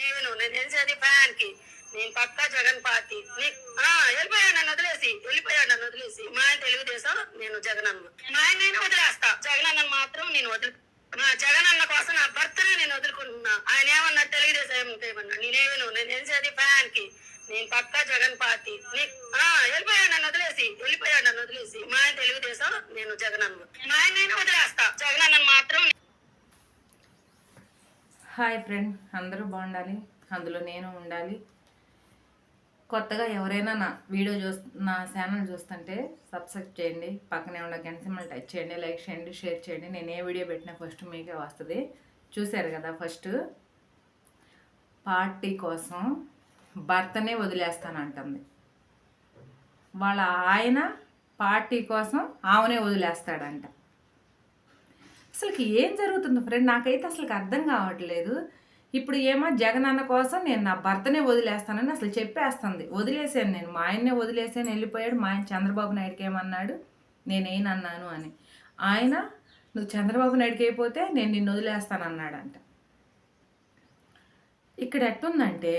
నేను నేను తెలిసేది ఫ్యాన్ నేను పక్కా జగన్ పార్టీ. నీ- ఆ, నన్ను వదిలేసి. వెళ్ళిపోయాడు నన్ను వదిలేసి. మా ఆయన తెలుగుదేశం నేను జగన్ అన్న. మా ఆయన నేను వదిలేస్తా. జగన్ అన్న మాత్రం నేను వదిలి మా జగన్ అన్న కోసం నా భర్తనే నేను వదులుకుంటున్నా. ఆయన ఏమన్నా తెలుగుదేశం ఏమన్నా. నేనేమను నేను తెలిసేది ఫ్యాన్కి నేను పక్కా జగన్ పార్టీ. నీ- వెళ్ళిపోయాడు నన్ను వదిలేసి. వెళ్ళిపోయాడు నన్ను వదిలేసి. మా ఆయన తెలుగుదేశం నేను జగన్ అన్న. మా ఆయన నేను వదిలేస్తా. జగన్ అన్న మాత్రం హాయ్ ఫ్రెండ్ అందరూ బాగుండాలి. అందులో నేను ఉండాలి. కొత్తగా ఎవరైనా నా వీడియో చూస్ నా ఛానల్ చూస్తుంటే సబ్స్క్రైబ్ చేయండి. పక్కనే ఉన్న గంట సింబల్ టచ్ చేయండి లైక్ చేయండి షేర్ చేయండి. నేను ఏ వీడియో పెట్టినా ఫస్ట్ మీకే వస్తుంది. చూశారు కదా ఫస్ట్? పార్టీ కోసం భర్తనే వదిలేస్తానంటుంది. వాళ్ళ ఆయన పార్టీ కోసం ఆమెనే వదిలేస్తాడంట. అసలుకి ఏం జరుగుతుంది ఫ్రెండ్ నాకైతే అసలు అర్థం కావట్లేదు. ఇప్పుడు ఏమో జగన్ అన్న కోసం నేను నా భర్తనే వదిలేస్తానని అసలు చెప్పేస్తుంది. వదిలేసాను నేను. మా ఆయన్నే వదిలేసాను వెళ్ళిపోయాడు. మా ఆయన చంద్రబాబు నాయుడుకి ఏమన్నాడు? నేనేనన్నాను అని. ఆయన నువ్వు చంద్రబాబు నాయుడుకి అయిపోతే నేను నిన్ను వదిలేస్తానన్నాడంట. ఇక్కడ ఎట్టుందంటే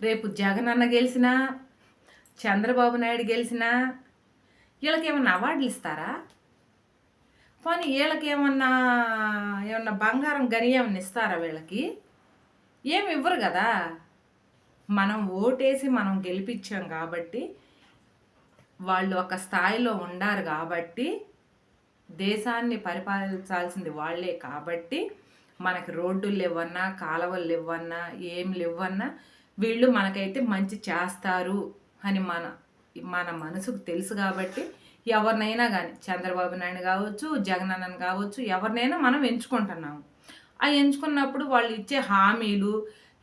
రేపు జగన్ అన్న గెలిచినా చంద్రబాబు నాయుడు గెలిచినా వీళ్ళకి ఏమైనా అవార్డులు ఇస్తారా? పోనీ వీళ్ళకి ఏమన్నా ఏమన్నా బంగారం గని ఏమన్నా ఇస్తారా వీళ్ళకి? ఏమి ఇవ్వరు కదా. మనం ఓటేసి మనం గెలిపించాం కాబట్టి వాళ్ళు ఒక స్థాయిలో ఉండారు కాబట్టి దేశాన్ని పరిపాలించాల్సింది వాళ్ళే కాబట్టి మనకి రోడ్డులు ఇవ్వన్నా కాలువలు ఇవ్వన్నా ఏం ఇవ్వన్నా వీళ్ళు మనకైతే మంచి చేస్తారు అని మన మన మనసుకు తెలుసు కాబట్టి ఎవరినైనా కానీ చంద్రబాబు నాయుడు కావచ్చు జగన్ అన్నను కావచ్చు ఎవరినైనా మనం ఎంచుకుంటున్నాము. ఆ ఎంచుకున్నప్పుడు వాళ్ళు ఇచ్చే హామీలు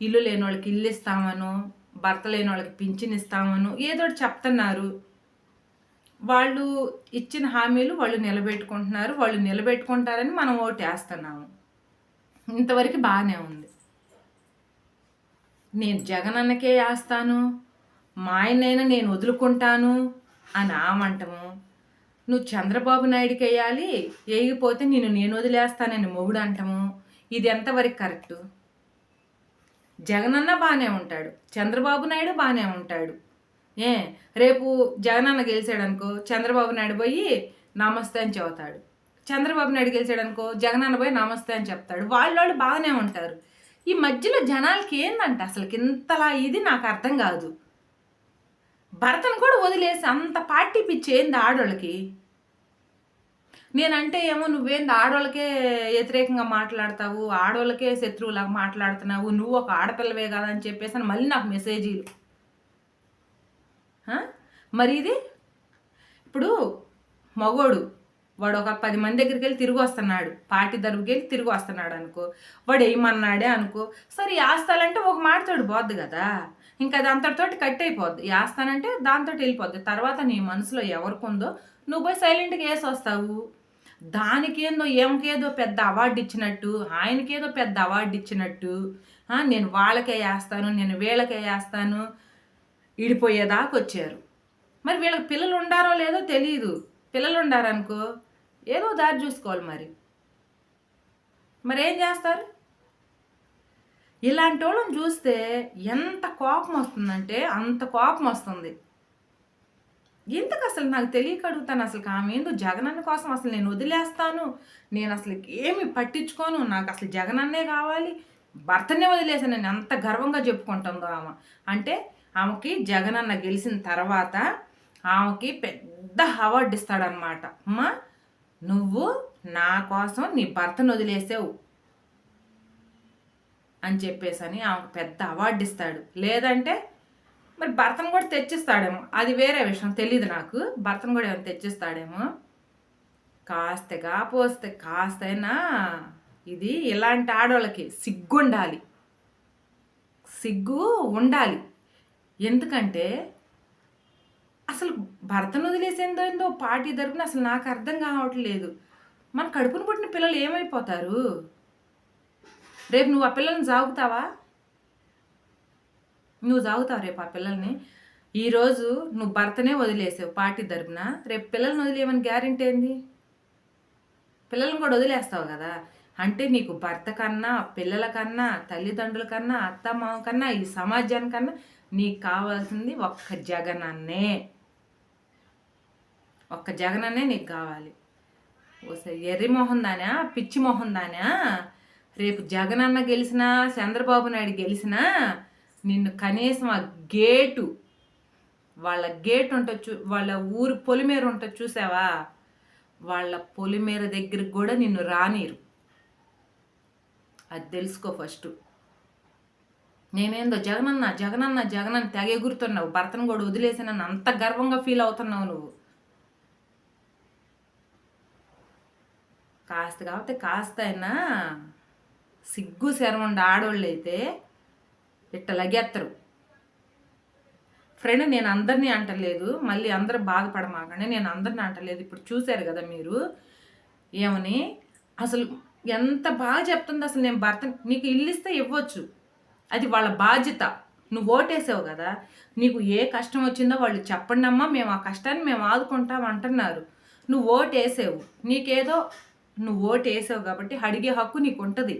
ఇల్లు లేని వాళ్ళకి ఇల్లు ఇస్తామను భర్త లేని వాళ్ళకి పింఛన్ ఇస్తామను ఏదో చెప్తున్నారు. వాళ్ళు ఇచ్చిన హామీలు వాళ్ళు నిలబెట్టుకుంటున్నారు వాళ్ళు నిలబెట్టుకుంటారని మనం ఓటు వేస్తున్నాము ఇంతవరకు బాగానే ఉంది. నేను జగన్ అన్నకే వేస్తాను మా ఆయనైనా నేను వదులుకుంటాను అని ఆమంటము నువ్వు చంద్రబాబు నాయుడుకి వేయాలి వేయకపోతే నేను నేను వదిలేస్తానని మొగుడు అంటము. ఇది ఎంతవరకు కరెక్టు? జగనన్న బాగానే ఉంటాడు. చంద్రబాబు నాయుడు బాగానే ఉంటాడు. ఏ రేపు జగనన్న గెలిచాడు అనుకో చంద్రబాబు నాయుడు పోయి నమస్తే అని చెబుతాడు. చంద్రబాబు నాయుడు గెలిచాడు అనుకో జగనన్న పోయి నమస్తే అని చెప్తాడు. వాళ్ళు వాళ్ళు బాగానే ఉంటారు. ఈ మధ్యలో జనాలకి ఏందంట? అసలు ఇంతలా ఇది నాకు అర్థం కాదు. భర్తను కూడా వదిలేసి అంత పార్టీ పిచ్చి ఏంది ఆడోళ్ళకి? నేనంటే ఏమో నువ్వేంది ఆడోళ్ళకే వ్యతిరేకంగా మాట్లాడతావు ఆడోళ్ళకే శత్రువులాగా మాట్లాడుతున్నావు నువ్వు ఒక ఆడపిల్లవే కదా అని చెప్పేసి అని మళ్ళీ నాకు మెసేజీలు మరి ఇది? ఇప్పుడు మగోడు వాడు ఒక పది మంది దగ్గరికి వెళ్ళి తిరిగి వస్తున్నాడు. పార్టీ దరువుకి వెళ్ళి తిరిగి వస్తున్నాడు అనుకో వాడు ఏమన్నాడే అనుకో సరే వేస్తానంటే ఒక మాటతోడు పోద్ది కదా. ఇంకా అది అంతటితోటి కట్ అయిపోద్ది. వేస్తానంటే దాంతో వెళ్ళిపోద్ది. తర్వాత నీ మనసులో ఎవరికి ఉందో నువ్వు పోయి సైలెంట్గా వేసి వస్తావు. దానికేందో ఏమకేదో పెద్ద అవార్డు ఇచ్చినట్టు ఆయనకేదో పెద్ద అవార్డు ఇచ్చినట్టు నేను వాళ్ళకే వేస్తాను నేను వీళ్ళకే వేస్తాను ఇడిపోయేదాకా వచ్చారు. మరి వీళ్ళకి పిల్లలు ఉండారో లేదో తెలియదు పిల్లలు ఉండారనుకో ఏదో దారి చూసుకోవాలి మరి. మరి ఏం చేస్తారు? ఇలాంటి వాళ్ళని చూస్తే ఎంత కోపం వస్తుందంటే అంత కోపం వస్తుంది. ఎందుకు అసలు నాకు తెలియక అడుగుతాను? అసలు ఆమె ఏందో జగనన్న కోసం అసలు నేను వదిలేస్తాను. నేను అసలు ఏమి పట్టించుకోను. నాకు అసలు జగనన్నే కావాలి. భర్తనే వదిలేసాను నేను అంత గర్వంగా చెప్పుకుంటుందో ఆమె. అంటే ఆమెకి జగనన్న గెలిచిన తర్వాత ఆమెకి పెద్ద అవార్డు ఇస్తాడనమాట అమ్మా నువ్వు నా కోసం నీ భర్తను వదిలేసావు. అని చెప్పేసి అని ఆమెకు పెద్ద అవార్డు ఇస్తాడు. లేదంటే మరి భర్తను కూడా తెచ్చిస్తాడేమో. అది వేరే విషయం తెలియదు నాకు. భర్తను కూడా ఏమైనా తెచ్చిస్తాడేమో? కాస్తగా పోస్తే కాస్తైనా ఇది ఇలాంటి ఆడవాళ్ళకి సిగ్గుండాలి. సిగ్గు ఉండాలి. ఎందుకంటే అసలు భర్తను వదిలేసేందో ఏందో పార్టీ తరపున అసలు నాకు అర్థం కావట్లేదు. మన కడుపును పుట్టిన పిల్లలు ఏమైపోతారు? రేపు నువ్వు ఆ పిల్లల్ని సాగుతావా? నువ్వు సాగుతావు రేపు ఆ పిల్లల్ని. ఈరోజు నువ్వు భర్తనే వదిలేసావు పార్టీ తరపున. రేపు పిల్లల్ని వదిలేయమని గ్యారెంటీ ఏంది? పిల్లల్ని కూడా వదిలేస్తావు కదా. అంటే నీకు భర్త కన్నా పిల్లల కన్నా తల్లిదండ్రుల కన్నా అత్త మామ కన్నా ఈ సమాజానికన్నా నీకు కావాల్సింది ఒక్క జగనన్నే. ఒక్క జగనన్నే నీకు కావాలి. ఓసారి ఎర్రి మొహం దానా? పిచ్చి మొహం దానా? రేపు జగనన్న గెలిచినా చంద్రబాబు నాయుడు గెలిచినా నిన్ను కనీసం ఆ గేటు వాళ్ళ గేట్ ఉంటుంది చూ వాళ్ళ ఊరు పొలిమేర ఉంటుంది చూసావా? వాళ్ళ పొలిమేర దగ్గరికి కూడా నిన్ను రానిరు. అది తెలుసుకో ఫస్ట్ నేనేందో జగనన్న జగనన్న జగనన్న తెగ ఎగురుతున్నావు. భర్తను కూడా వదిలేసి అంత గర్వంగా ఫీల్ అవుతున్నావు నువ్వు. కాస్త కాకపోతే కాస్త అయినా సిగ్గు శరమండి ఆడోళ్ళు అయితే ఇట్ట లగెత్తరు. ఫ్రెండ్ నేను అందరినీ అంటలేదు మళ్ళీ అందరూ బాధపడమాకండి నేను అందరిని అంటలేదు. ఇప్పుడు చూశారు కదా మీరు? ఏమని? అసలు ఎంత బాగా చెప్తుంది అసలు నేను భర్త నీకు ఇల్లు ఇస్తే ఇవ్వచ్చు. అది వాళ్ళ బాధ్యత. నువ్వు ఓటేసావు కదా. నీకు ఏ కష్టం వచ్చిందో వాళ్ళు చెప్పండి అమ్మా మేము ఆ కష్టాన్ని మేము ఆదుకుంటాం అంటున్నారు. నువ్వు ఓటేసావు. నీకేదో నువ్వు ఓటేసావు కాబట్టి అడిగే హక్కు నీకు ఉంటుంది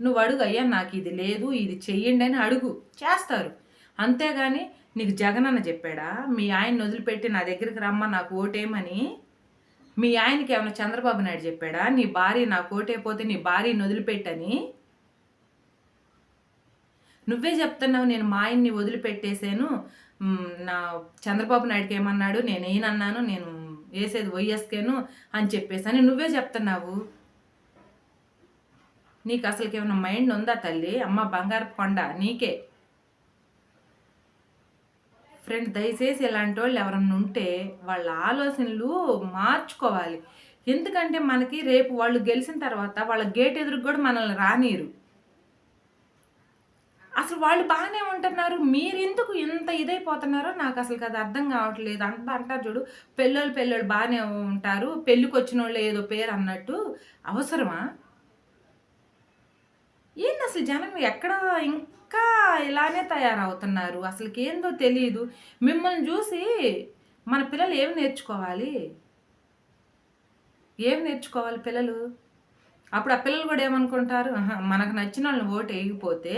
నువ్వు అడుగు అయ్యా నాకు ఇది లేదు ఇది చెయ్యండి అని అడుగు. చేస్తారు. అంతేగాని నీకు జగనన్న చెప్పాడా మీ ఆయన్ని వదిలిపెట్టి నా దగ్గరికి రమ్మ నాకు ఓటేమని మీ ఆయనకి ఏమైనా చంద్రబాబు నాయుడు చెప్పాడా నీ భార్య నాకు ఓటైపోతే నీ భార్యని వదిలిపెట్టని? నువ్వే చెప్తున్నావు నేను మా ఆయన్ని వదిలిపెట్టేశాను. నా చంద్రబాబు నాయుడుకి ఏమన్నాడు నేను ఏనన్నాను నేను వేసేది వైఎస్కేను అని చెప్పేసి అని నువ్వే చెప్తున్నావు. నీకు అసలుకి ఏమైనా మైండ్ ఉందా తల్లి? అమ్మ బంగారు కొండ నీకే. ఫ్రెండ్ దయచేసి ఇలాంటి వాళ్ళు ఎవరన్నా ఉంటే వాళ్ళ ఆలోచనలు మార్చుకోవాలి. ఎందుకంటే మనకి రేపు వాళ్ళు గెలిచిన తర్వాత వాళ్ళ గేట్ ఎదురుకు కూడా మనల్ని రానీరు అసలు వాళ్ళు బాగానే ఉంటున్నారు. మీరు ఎందుకు ఇంత ఇదైపోతున్నారో నాకు అసలు అది అర్థం కావట్లేదు. అంత అంటారు చూడు పెళ్ళోళ్ళు పెళ్ళోళ్ళు బాగానే ఉంటారు పెళ్ళికి వచ్చిన వాళ్ళు ఏదో పేరు అన్నట్టు. అవసరమా? ఏంది అసలు జనం ఎక్కడ ఇంకా ఇలానే తయారవుతున్నారు? అసలుకి ఏందో తెలియదు మిమ్మల్ని చూసి మన పిల్లలు ఏమి నేర్చుకోవాలి? ఏం నేర్చుకోవాలి పిల్లలు? అప్పుడు ఆ పిల్లలు కూడా ఏమనుకుంటారు? మనకు నచ్చిన వాళ్ళని ఓటు వేయకపోతే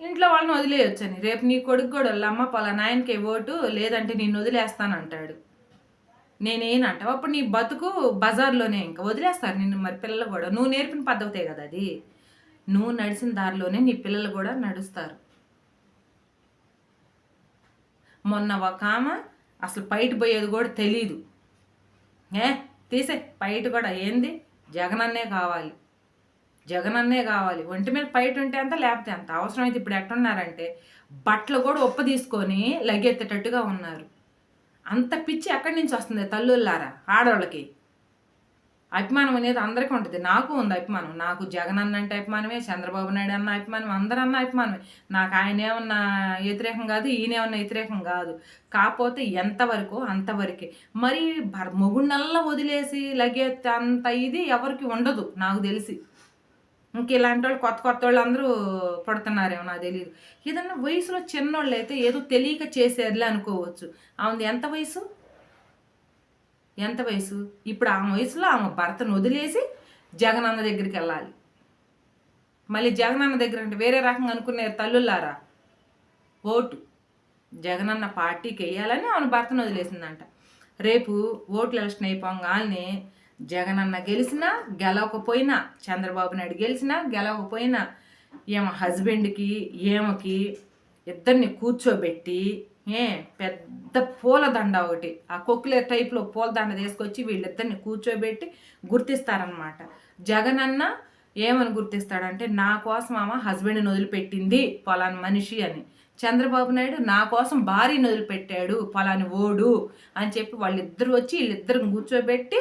ఇంట్లో వాళ్ళని వదిలేయొచ్చని. రేపు నీ కొడుకు కూడా వాళ్ళ అమ్మ పలానాయనకే ఓటు లేదంటే నిన్ను వదిలేస్తాను అంటాడు నేనేనంటావు. అప్పుడు నీ బతుకు బజార్లోనే ఇంకా వదిలేస్తారు నిన్ను మరి పిల్లలు కూడా. నువ్వు నేర్పిన పద్ధతే కదా అది. నువ్వు నడిచిన దారిలోనే నీ పిల్లలు కూడా నడుస్తారు. మొన్న ఒక ఆమె అసలు బయట పోయేది కూడా తెలీదు. ఏ తీసే బయట కూడా ఏంది? జగనన్నే కావాలి. జగనన్నే కావాలి. ఒంటి మీద పైట ఉంటే అంత లేకపోతే అంత. అవసరమైతే ఇప్పుడు ఎట్టున్నారంటే బట్టలు కూడా ఒప్ప తీసుకొని లగెత్తేటట్టుగా ఉన్నారు. అంత పిచ్చి ఎక్కడి నుంచి వస్తుంది తల్లుల్లారా ఆడవాళ్ళకి అభిమానం అనేది అందరికీ ఉంటుంది. నాకు ఉంది అభిమానం. నాకు జగన్ అన్న అంటే అభిమానమే చంద్రబాబు నాయుడు అన్న అభిమానం అందరన్నా అభిమానమే. నాకు ఆయన ఏమన్నా వ్యతిరేకం కాదు ఈయన ఏమన్నా వ్యతిరేకం కాదు. కాకపోతే ఎంతవరకు అంతవరకే. మరి మొగుడు మొగుడినల్లా వదిలేసి లగెత్తే అంత ఇది ఎవరికి ఉండదు నాకు తెలిసి. ఇంక ఇలాంటి వాళ్ళు కొత్త కొత్త వాళ్ళు అందరూ పడుతున్నారేమో నాకు తెలియదు ఏదన్నా వయసులో చిన్నోళ్ళు అయితే ఏదో తెలియక చేసేదిలే అనుకోవచ్చు. ఆమెది ఎంత వయసు? ఎంత వయసు? ఇప్పుడు ఆమె వయసులో ఆమె భర్తను వదిలేసి జగనన్న దగ్గరికి వెళ్ళాలి. మళ్ళీ జగనన్న దగ్గర అంటే వేరే రకంగా అనుకునే తల్లులారా ఓటు. జగనన్న పార్టీకి వేయాలని ఆమె భర్తను వదిలేసిందంట. రేపు ఓట్లు ఎలక్షన్ అయిపోగానే జగనన్న గెలిచినా గెలవకపోయినా చంద్రబాబు నాయుడు గెలిచినా గెలవకపోయినా ఏమ హస్బెండ్కి ఏమకి ఇద్దరిని కూర్చోబెట్టి ఏ పెద్ద పూలదండ ఒకటి ఆ కొక్కులే టైప్లో పూలదండ తీసుకొచ్చి వీళ్ళిద్దరిని కూర్చోబెట్టి గుర్తిస్తారనమాట జగనన్న ఏమని గుర్తిస్తాడంటే నా కోసం ఆమె హస్బెండ్ని వదిలిపెట్టింది పలాని మనిషి అని. చంద్రబాబు నాయుడు నా కోసం భార్యను వదిలిపెట్టాడు పలాని ఓడు అని చెప్పి వాళ్ళిద్దరు వచ్చి వీళ్ళిద్దరిని కూర్చోబెట్టి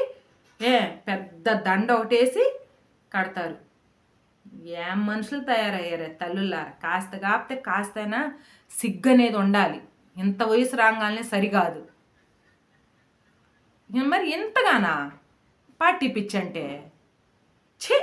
ఏ పెద్ద దండ ఒకటేసి కడతారు. ఏం మనుషులు తయారయ్యారు తల్లులార కాస్త కాపితే కాస్తైనా సిగ్గు అనేది ఉండాలి. ఇంత వయసు రాగానే సరికాదు మరి ఇంతగానా పార్టీ పిచ్ అంటే ఛీ!